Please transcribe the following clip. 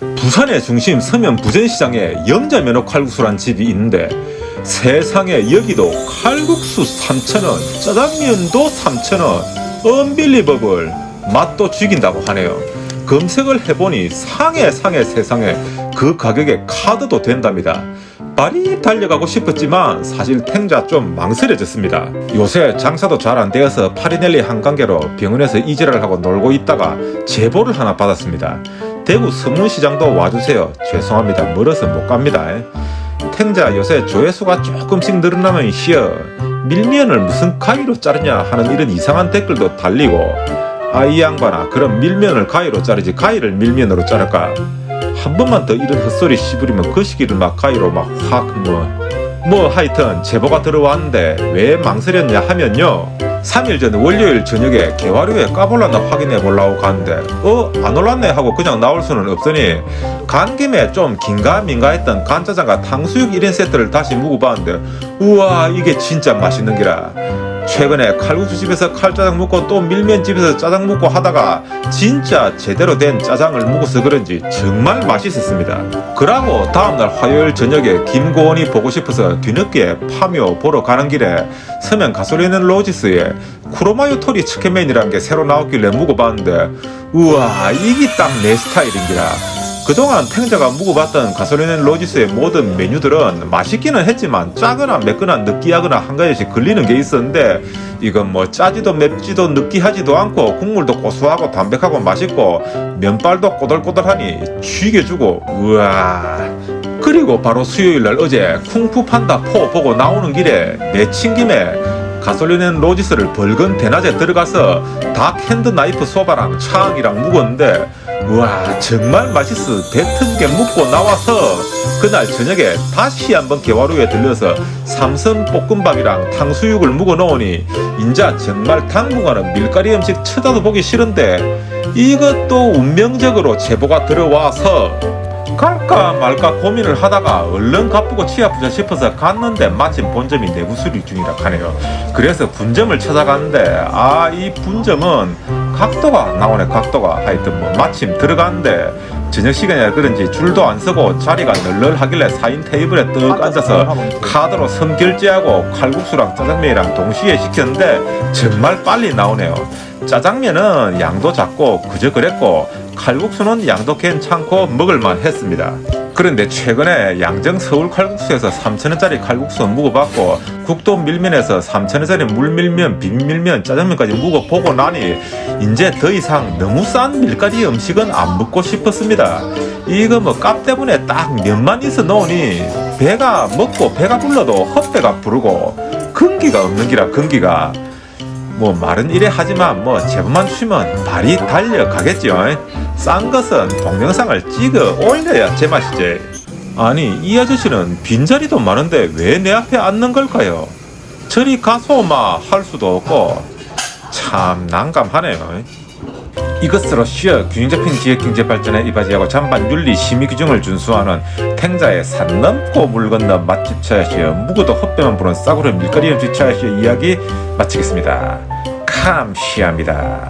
부산의 중심 서면 부전시장에 영자면허 칼국수란 집이 있는데 세상에 여기도 칼국수 3,000원, 짜장면도 3,000원, 언빌리버블 맛도 죽인다고 하네요. 검색을 해보니 상해 상해 세상에 그 가격에 카드도 된답니다. 빨리 달려가고 싶었지만 사실 탱자 좀 망설여졌습니다. 요새 장사도 잘 안 되어서 파리넬리 한관계로 병원에서 이지랄을 하고 놀고 있다가 제보를 하나 받았습니다. 대구 서문시장도 와주세요. 죄송합니다. 멀어서 못 갑니다. 탱자 요새 조회수가 조금씩 늘어나면 쉬어 밀면을 무슨 가위로 자르냐 하는 이런 이상한 댓글도 달리고 아이 양반아 그럼 밀면을 가위로 자르지 가위를 밀면으로 자를까 한 번만 더 이런 헛소리 씹으리면 그 시기를 막 가위로 막확뭐뭐 하여튼 제보가 들어왔는데 왜 망설였냐 하면요 3일 전 월요일 저녁에 개화류에 까볼랐나 확인해 보려고 갔는데 어? 안 올랐네 하고 그냥 나올 수는 없으니 간 김에 좀 긴가 민가 했던 간짜장과 탕수육 1인 세트를 다시 묵어봤는데 우와 이게 진짜 맛있는 기라 최근에 칼국수집에서 칼짜장 먹고 또 밀면집에서 짜장 먹고 하다가 진짜 제대로 된 짜장을 먹어서 그런지 정말 맛있었습니다. 그러고 다음날 화요일 저녁에 김고원이 보고 싶어서 뒤늦게 파묘 보러 가는 길에 서면 가솔리는 로지스에 쿠로마요 토리 치킨맨이라는 게 새로 나왔길래 먹어봤는데 우와 이게 딱 내 스타일인기라 그동안 탱자가 묵어봤던 가솔리는 로지스의 모든 메뉴들은 맛있기는 했지만 짜거나 맵거나 느끼하거나 한 가지씩 걸리는 게 있었는데 이건 뭐 짜지도 맵지도 느끼하지도 않고 국물도 고소하고 담백하고 맛있고 면발도 꼬들꼬들하니 죽여주고 우와. 그리고 바로 수요일날 어제 쿵푸 판다 포 보고 나오는 길에 내친 김에 가솔린은 로지스를 벌건 대낮에 들어가서 닭 핸드 나이프 소바랑 차앙이랑 묵었는데 우 와 정말 맛있어. 배트게 묵고 나와서 그날 저녁에 다시 한번 개화루에 들려서 삼선 볶음밥이랑 탕수육을 묵어 놓으니 인자 정말 당분간은 밀가리 음식 쳐다도 보기 싫은데 이것도 운명적으로 제보가 들어와서 갈까 말까 고민을 하다가 얼른 가쁘고 치 아프자 싶어서 갔는데 마침 본점이 내부 수리 중이라 하네요. 그래서 분점을 찾아갔는데 아 이 분점은 각도가 나오네 각도가 하여튼 뭐 마침 들어갔는데 저녁 시간이라 그런지 줄도 안 서고 자리가 널널하길래 4인 테이블에 떡 앉아서 카드로 선결제하고 칼국수랑 짜장면이랑 동시에 시켰는데 정말 빨리 나오네요. 짜장면은 양도 작고 그저 그랬고 칼국수는 양도 괜찮고 먹을만 했습니다. 그런데 최근에 양정 서울 칼국수에서 3,000원짜리 칼국수 묵어봤고 국도 밀면에서 3,000원짜리 물밀면, 비빔밀면, 짜장면까지 묵어보고 나니 이제 더 이상 너무 싼 밀가리 음식은 안 먹고 싶었습니다. 이거 뭐 값 때문에 딱 면만 있어 놓으니 배가 먹고 배가 불러도 헛배가 부르고 근기가 없는 기라 근기가 뭐 말은 이래 하지만 뭐 제보만 주시면 발이 달려가겠죠. 싼 것은 동영상을 찍어 올려야 제맛이지. 아니 이 아저씨는 빈자리도 많은데 왜 내 앞에 앉는 걸까요? 저리 가소마 할 수도 없고 참 난감하네요. 이것으로 쉬어 균형 잡힌 지역 경제 발전에 이바지하고 잔반 윤리 심의 규정을 준수하는 탱자의 산 넘고 물 건너 맛집 차야시어 묵어도 헛배만 부는 싸구려 밀가리 음식 차야시어 이야기 마치겠습니다. 감시합니다.